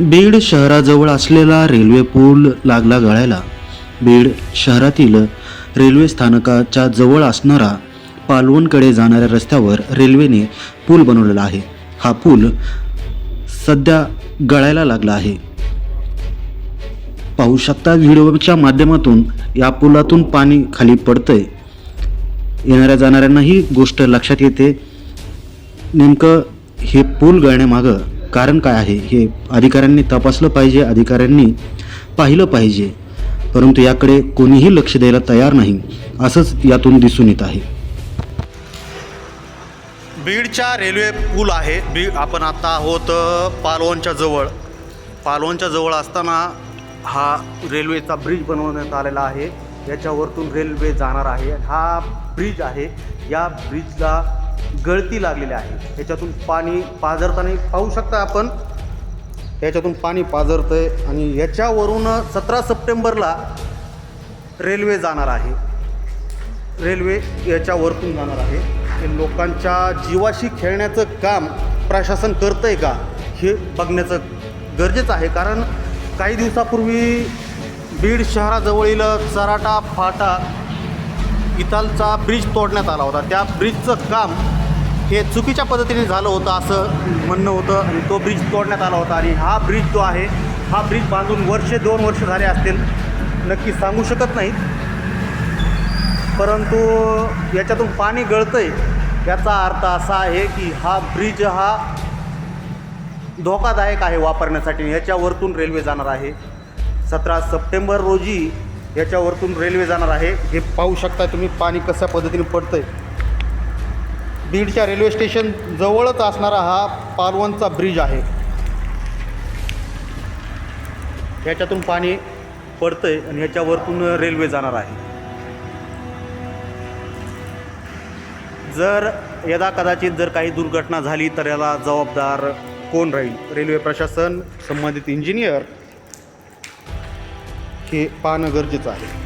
बीड शहराजवळ असलेला रेल्वे पूल लागला गळायला. बीड शहरातील रेल्वे स्थानकाच्या जवळ असणारा पालवणकडे जाणाऱ्या रस्त्यावर रेल्वेने पूल बनवलेला आहे. हा पूल सध्या गळायला लागला आहे. पाहू शकता व्हिडिओच्या माध्यमातून या पुलातून पाणी खाली पडतंय. येणाऱ्या जाणाऱ्यांना ही गोष्ट लक्षात येते. नेमकं हे पूल गळण्यामागं कारण काय आहे? हे अधिकाऱ्यांनी तपासलं पाहिजे अधिकाऱ्यांनी पाहिलं पाहिजे. परंतु याकडे कोणीही लक्ष द्यायला तयार नाही असंच यातून दिसून येत आहे. बीडच्या रेल्वे पूल आहे. बीड आपण आता आहोत पालवनच्या जवळ. पालवनच्या जवळ असताना हा रेल्वेचा ब्रिज बनवण्यात आलेला आहे. याच्यावरतून रेल्वे जाणार आहे. हा ब्रिज आहे. या ब्रिजला गळती लागलेली आहे. याच्यातून पाणी पाझरताना पाहू शकता आपण. याच्यातून पाणी पाझरतंय आणि याच्यावरून सतरा सप्टेंबरला रेल्वे जाणार आहे. रेल्वे याच्यावरतून जाणार आहे. हे लोकांच्या जीवाशी खेळण्याचं काम प्रशासन करतं आहे का हे बघण्याचं गरजेचं आहे. कारण काही दिवसापूर्वी बीड शहराजवळील चराटा फाटा इथालचा ब्रिज तोडण्यात आला होता. त्या ब्रिजचं काम हे चुकीच्या पद्धतीने झालं होतं असं म्हणणं होतं आणि तो ब्रिज तोडण्यात आला होता. आणि हा ब्रिज जो आहे हा ब्रिज बांधून वर्षे दोन वर्ष झाले असतील. नक्की सांगू शकत नाही. परंतु याच्यातून पाणी गळतं आहे याचा अर्थ असा आहे की हा ब्रिज हा धोकादायक आहे वापरण्यासाठी. याच्यावरतून रेल्वे जाणार आहे. सतरा सप्टेंबर रोजी याच्यावरतून रेल्वे जाणार आहे. हे पाहू शकता तुम्ही पाणी कशा पद्धतीने पडतंय. बीडच्या रेल्वे स्टेशन जवळच असणारा हा पालवणचा ब्रिज आहे. याच्यातून पाणी पडतंय आणि याच्यावरतून रेल्वे जाणार आहे. जर यदा कदाचित जर काही दुर्घटना झाली तर याला जबाबदार कोण राहील? रेल्वे प्रशासन संबंधित इंजिनियर हे पाहणं गरजेचं आहे.